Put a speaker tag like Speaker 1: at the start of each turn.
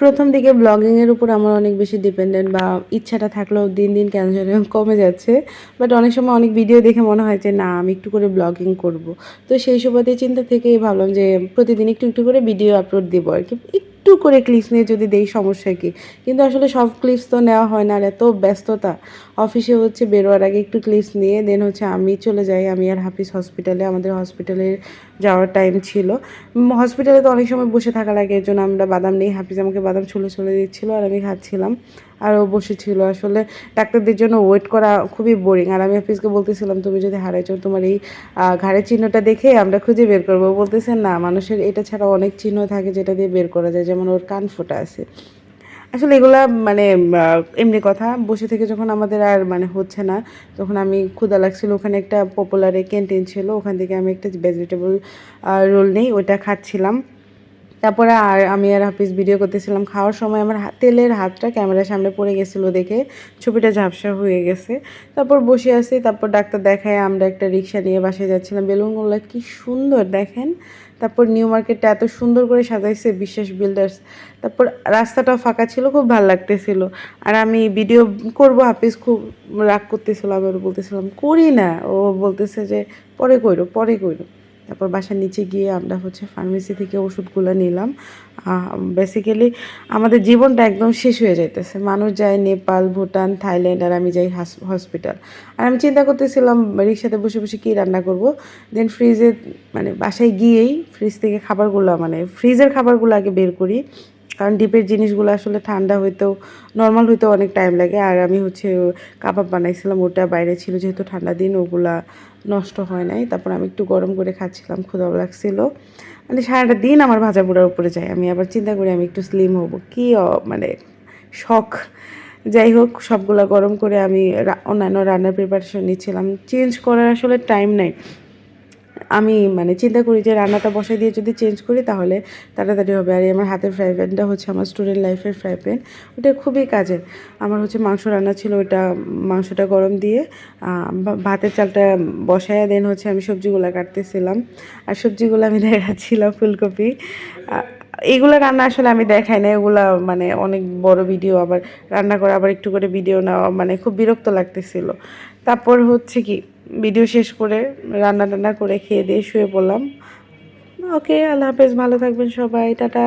Speaker 1: প্রথম দিকে ব্লগিংয়ের উপর আমার অনেক বেশি ডিপেন্ডেন্ট বা ইচ্ছাটা থাকলেও দিন দিন জানি কমে যাচ্ছে। বাট অনেক সময় অনেক ভিডিও দেখে মনে হয় যে, না, আমি একটু করে ব্লগিং করব। তো সেই সুবাদে চিন্তা থেকেই ভাবলাম যে, প্রতিদিন একটু একটু করে ভিডিও আপলোড দেবো আর কি। একটু করে ক্লিপস নিয়ে যদি দেই সমস্যা কি? কিন্তু আসলে সব ক্লিপস তো নেওয়া হয় না আর এত ব্যস্ততা। অফিসে হচ্ছে বেরোয়ার আগে একটু ক্লিপস নিয়ে দেন হচ্ছে আমি চলে যাই, আমি আর হাফিজ হসপিটালে আমাদের হসপিটালে যাওয়ার টাইম ছিল। হসপিটালে তো অনেক সময় বসে থাকা লাগে, এর জন্য আমরা বাদাম নেই। হাফিজ আমাকে বাদাম ছুলে ছুলে দিচ্ছিল আর আমি খাচ্ছিলাম। আর ও বসেছিল। আসলে ডাক্তারদের জন্য ওয়েট করা খুবই বোরিং আর আমি হাফিজকে বলতেছিলাম, তুমি যদি হারাইছো তোমার এই ঘাড়ের চিহ্নটা দেখে আমরা খুঁজে বের করব। বলতেছেন না, মানুষের এটা ছাড়া অনেক চিহ্ন থাকে যেটা দিয়ে বের করা যায়। যেমন ওর কান ফোটা আছে। আসলে এগুলা মানে এমনি কথা। বসে থেকে যখন আমাদের আর মানে হচ্ছে না, তখন আমি ক্ষুদা লাগছিল। ওখানে একটা পপুলারে ক্যান্টিন ছিল। ওখান থেকে আমি একটা ভেজিটেবল রোল নেই ওটা খাচ্ছিলাম। তারপরে আর আমি আর হাফিজ ভিডিও করতেছিলাম। খাওয়ার সময় আমার তেলের হাতটা ক্যামেরার সামনে পড়ে গেছিল দেখে ছবিটা ঝাপসা হয়ে গেছে। তারপর বসে আছি, তারপর ডাক্তার দেখায় আমরা একটা রিক্সা নিয়ে বাসায় যাচ্ছিলাম। বেলুনগুলো কি সুন্দর দেখেন। তারপর নিউ মার্কেটটা এত সুন্দর করে সাজাইছে বিশ্বাস বিল্ডার্স তারপর রাস্তাটাও ফাঁকা ছিল, খুব ভালো লাগতেছিল। আর আমি ভিডিও করব, হাফিজ খুব রাগ করতেছিল আমি ওর বলতেছিলাম, করি না। ও বলতেছে যে, পরে কইরো পরে কইরো। তারপর বাসার নিচে গিয়ে আমরা হচ্ছে ফার্মেসি থেকে ওষুধগুলো নিলাম। বেসিক্যালি আমাদের জীবনটা একদম শেষ হয়ে যাইতেছে। মানুষ যায় নেপাল, ভুটান, থাইল্যান্ড আর আমি যাই হসপিটাল আর আমি চিন্তা করতেছিলাম রিক্সাতে বসে বসে কী রান্না করব? দেন ফ্রিজে মানে বাসায় গিয়েই ফ্রিজ থেকে খাবারগুলো মানে ফ্রিজের খাবারগুলো আগে বের করি। কারণ ডিপের জিনিসগুলো আসলে ঠান্ডা হইতেও নর্মাল হইতেও অনেক টাইম লাগে। আর আমি হচ্ছে কাবাব বানাইছিলাম, ওটা বাইরে ছিল যেহেতু ঠান্ডা দিন, ওগুলা নষ্ট হয় নাই। তারপর আমি একটু গরম করে খাচ্ছিলাম ক্ষুদাও লাগছিল। মানে সারাটা দিন আমার ভাজা পোড়ার উপরে যায়। আমি আবার চিন্তা করি আমি একটু স্লিম হব। কী মানে শখ। যাই হোক, সবগুলা গরম করে আমি অন্যান্য রান্নার প্রিপারেশন নিচ্ছিলাম। চেঞ্জ করার আসলে টাইম নাই। আমি মানে চিন্তা করি যে রান্নাটা বসাই দিয়ে যদি চেঞ্জ করি তাহলে তাড়াতাড়ি হবে। আর এই আমার হাতের ফ্রাই প্যানটা হচ্ছে আমার স্টুডেন্ট লাইফের ফ্রাই প্যান ওটা খুবই কাজের। আমার হচ্ছে মাংস রান্না ছিল ওটা মাংসটা গরম দিয়ে ভাতের চালটা বসায় দেন হচ্ছে আমি সবজিগুলো কাটতেছিলাম। আর সবজিগুলো আমি দেখাচ্ছিলাম ফুলকপি। এগুলো রান্না আসলে আমি দেখাই না এগুলা মানে অনেক বড় ভিডিও আবার রান্না করে আবার একটু করে ভিডিও নেওয়া মানে খুব বিরক্ত লাগতেছিল। তারপর হচ্ছে কি ভিডিও শেষ করে রান্না টান্না করে খেয়ে দিয়ে শুয়ে পড়লাম। ওকে, আল্লাহ হাফেজ, ভালো থাকবেন সবাই, টাটা।